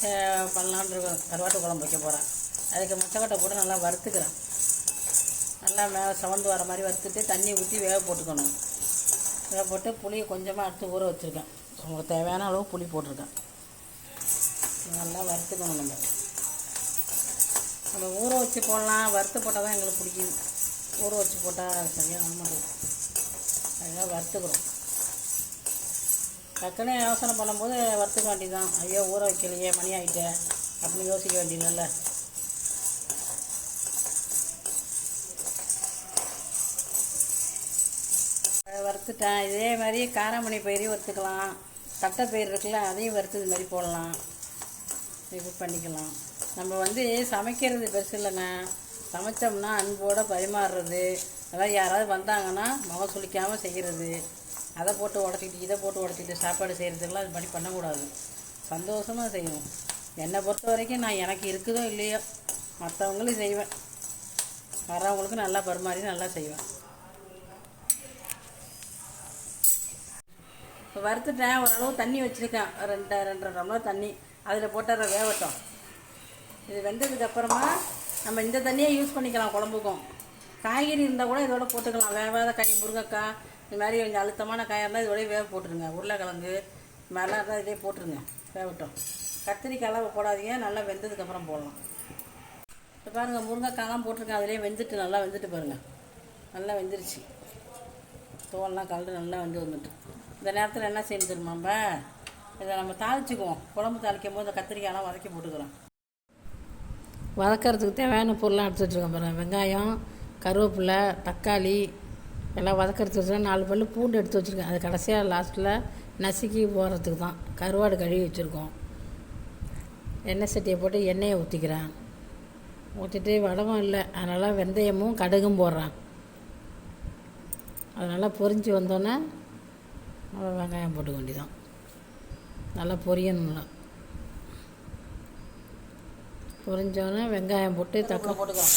கருவாட்டு குழம்பு வைக்க போகிறேன் அதுக்கு முச்சக்கொட்டை போட்டு நல்லா வறுத்துக்கிறேன். நல்லா மேலே சவந்து வர மாதிரி வறுத்துட்டு தண்ணி ஊற்றி வேக போட்டுக்கணும். வேக போட்டு புளியை கொஞ்சமாக எடுத்து ஊற வச்சுருக்கேன். உங்களுக்கு தேவையான அளவு புளி போட்டிருக்கேன். நல்லா வறுத்துக்கணும் நம்ம. நம்ம ஊற வச்சு போடலாம். வறுத்து போட்டால் தான் எங்களுக்கு பிடிக்கும். ஊற வச்சு போட்டால் சரியாக வர மாட்டேங்குது. அதெல்லாம் வறுத்துக்கிறோம். டக்குன்னு யோசனை பண்ணும்போது வறுத்துக்க வேண்டியதுதான். ஐயோ ஊற வைக்கலையே மணி ஆகிட்ட அப்படின்னு யோசிக்க வேண்டியதில்ல வறுத்துட்டேன். இதே மாதிரி காராமணி பயிரையும் வறுத்துக்கலாம். தட்டைப்பயிர் இருக்குல்ல அதையும் வறுத்து இது மாதிரி போடலாம். இது பண்ணிக்கலாம். நம்ம வந்து சமைக்கிறது பெருசு இல்லைங்க சமைச்சோம்னா அன்போடு பரிமாறுறது. அதாவது யாராவது வந்தாங்கன்னா முகம் சுளிக்காமல் செய்கிறது அதை போட்டு உடச்சிக்கிட்டு இதை போட்டு உடச்சிக்கிட்டு சாப்பாடு செய்கிறதுக்கெல்லாம் அது மாதிரி பண்ணக்கூடாது. சந்தோஷமாக செய்வோம் என்னை பொறுத்த வரைக்கும் நான் எனக்கு இருக்குதோ இல்லையோ மற்றவங்களும் செய்வேன். வர்றவங்களுக்கு நல்லா பரிமாறி நல்லா செய்வேன். இப்போ வறுத்துட்டேன் ஓரளவு தண்ணி வச்சுருக்கேன். ரெண்டு ரெண்டரை டம்ளர் தண்ணி. அதில் போட்டுற வேகட்டும். இது வெந்ததுக்கு அப்புறமா நம்ம இந்த தண்ணியை யூஸ் பண்ணிக்கலாம் குழம்புக்கும். காய்கறி இருந்தால் கூட இதோட போட்டுக்கலாம். வேகாத காய் முருங்கைக்காய் இது மாதிரி கொஞ்சம் அழுத்தமான காயாக இருந்தால் இதோடய வேக போட்டுருங்க. உருளைக்கிழங்கு இது மாதிரிலாம் இருந்தால் இதே போட்டுருங்க. வேகட்டும். கத்திரிக்காயெல்லாம் போடாதீங்க. நல்லா வெந்ததுக்கப்புறம் போடலாம். இப்போ பாருங்கள் முருங்கைக்காயெல்லாம் போட்டிருக்கேன். அதிலே வெந்துட்டு நல்லா வெந்துட்டு பாருங்கள் நல்லா வெந்துருச்சு. தோல்லாம் கலந்து நல்லா வந்து வந்துட்டு. இந்த நேரத்தில் என்ன செய்யணும் தெரியுமா நம்ம? இதை நம்ம தாளிச்சுக்குவோம். குழம்பு தாளிக்கும் போது இந்த கத்திரிக்காயெல்லாம் வதக்கி போட்டுக்கிறோம். வதக்கிறதுக்கு தேவையான பொருளாக எடுத்து வச்சுருக்கோம் பாருங்கள் வெங்காயம் கருவேப்பிலை தக்காளி எல்லாம் வதக்கிறதுக்கு வச்சுருக்கேன். நாலு பல்லு பூண்டு எடுத்து வச்சுருக்கேன். அது கடைசியாக லாஸ்ட்டில் நசுக்கி போடுறதுக்கு தான் கருவாடு கழுவி வச்சுருக்கோம். எண்ணெய் சட்டியை போட்டு எண்ணெயை ஊற்றிக்கிறேன் ஊற்றிட்டு வடகம் இல்லை. அதனால் வெந்தயமும் கடுகும் போடுறேன். அது நல்லா பொரிஞ்சு வந்தோன்னே வெங்காயம் போட்டுக்க வேண்டியதான் நல்லா பொரியணும்ல. பொரிஞ்சோடனே வெங்காயம் போட்டு தக்காளி போட்டுக்கலாம்.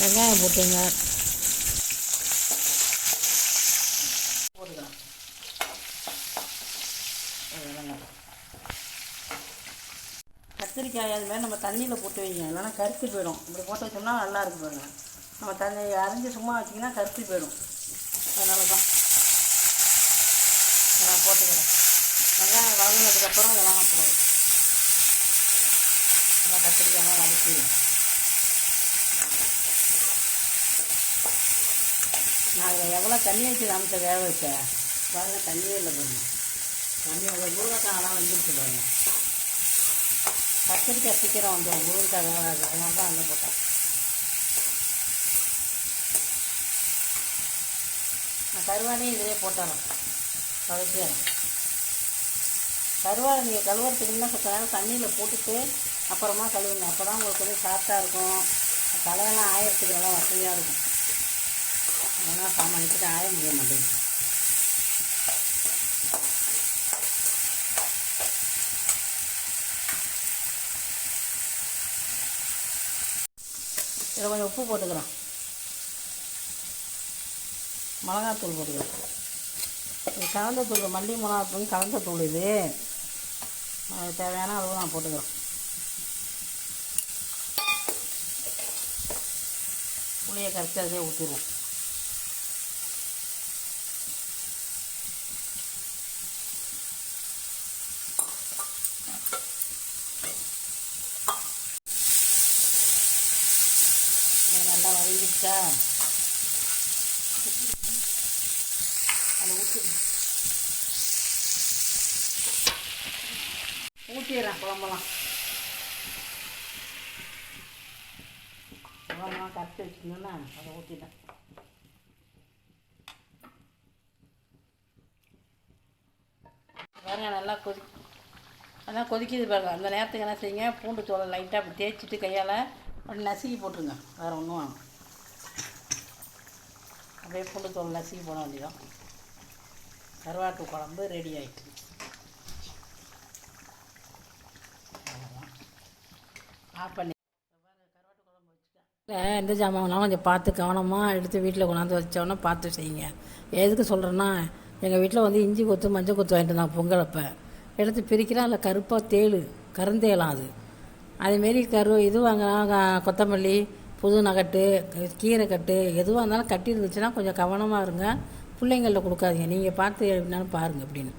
வெங்காயம் போட்டுங்க போட்டுக்கலாம் கத்திரிக்காய் அது மாதிரி நம்ம தண்ணியில் போட்டு வைங்க. இல்லைன்னா கருத்து போயிடும். இப்படி போட்டு வச்சோம்னா நல்லா இருக்கு பாருங்கள் நம்ம தண்ணி அரைஞ்சி சும்மா வச்சிங்கன்னா கருத்து போயிடும். அதனால தான் நான் போட்டுக்கிறேன். வெங்காயம் வதங்கினதுக்கப்புறம் இதெல்லாம் நான் போடுறேன். நல்லா கத்திரிக்காயெல்லாம் வதக்கிடுவேன் நான் அதில் எவ்வளோ தண்ணி வச்சு காமிச்ச வேக வச்சேன் பாருங்கள் தண்ணியே இல்லை பாருங்கள் தண்ணி அந்த முருங்கைக்காயெல்லாம் வந்துருச்சு பாருங்க. கத்திரிக்காய் சீக்கிரம் வந்துடும் முருங்கைக்காய் வராது அதனால தான் அங்கே போட்டேன். நான் கருவாடையும் இதிலே போட்டுறேன். கடைசியாக கருவாடை நீங்கள் கழுவுறதுக்கு முன்னே கொஞ்ச நேரம் தண்ணியில் போட்டுட்டு அப்புறமா கழுவுங்க. அப்போ தான் உங்களுக்கு வந்து சாஃப்டாக இருக்கும். தலையெல்லாம் ஆயிரத்துக்கு நல்லா வசதியாக இருக்கும். அதெல்லாம் சாமானியத்துக்கு ஆய முடிய மாட்டேங்குது. இதில் கொஞ்சம் உப்பு போட்டுக்கிறோம். மிளகாத்தூள் போட்டுக்கிறேன் இது கலந்த தூள் மல்லி மிளகாத்தூள் கலந்த தூள் இது. அது தேவையான அளவு நான் போட்டுக்கிறேன் புளியை கரைச்சி அதே ஊற்றிடுவோம் இது நல்லா வதங்கிடுச்சா? அதை ஊற்றி ஊற்றிடுறேன் குழம்பெல்லாம். குழம்பெல்லாம் கரைச்சி வச்சுக்கணுன்னா அதை ஊற்றிட்டேன் பாருங்க நல்லா கொதி நல்லா கொதிக்குது பாருங்க. அந்த நேரத்துக்கு என்ன செய்யுங்க? பூண்டு சோளம் லைட்டாக அப்படி தேய்ச்சிட்டு கையால் அப்படி நசுக்கி போட்டுருங்க. வேறு ஒன்றும் வாங்க. அப்படியே பூண்டு தோல் நசுக்கி போட வேண்டியதான் கருவாட்டு குழம்பு ரெடி ஆகிட்டு ஆஃப் பண்ணி இல்லை எந்த ஜாமான்லாம் கொஞ்சம் பார்த்து கவனமாக எடுத்து வீட்டில் கொண்டாந்து வச்சோன்னா பார்த்து செய்யுங்க. எதுக்கு சொல்கிறேன்னா எங்கள் வீட்டில் வந்து இஞ்சி கொத்து மஞ்சள் கொத்து வாங்கிட்டு வந்தாங்க பொங்கல் அப்போ. எடுத்து பிரிக்கிறேன் அதில் கருப்பாக தேள் கருந்தேலாம் அது. அதேமாரி கரு இது வாங்கினா கொத்தமல்லி புது நகட்டு கீரை கட்டு எதுவாக இருந்தாலும் கட்டி இருந்துச்சுன்னா கொஞ்சம் கவனமாக இருங்க. பிள்ளைங்களில் கொடுக்காதீங்க. நீங்கள் பார்த்து எப்படினாலும் பாருங்கள் அப்படின்னு.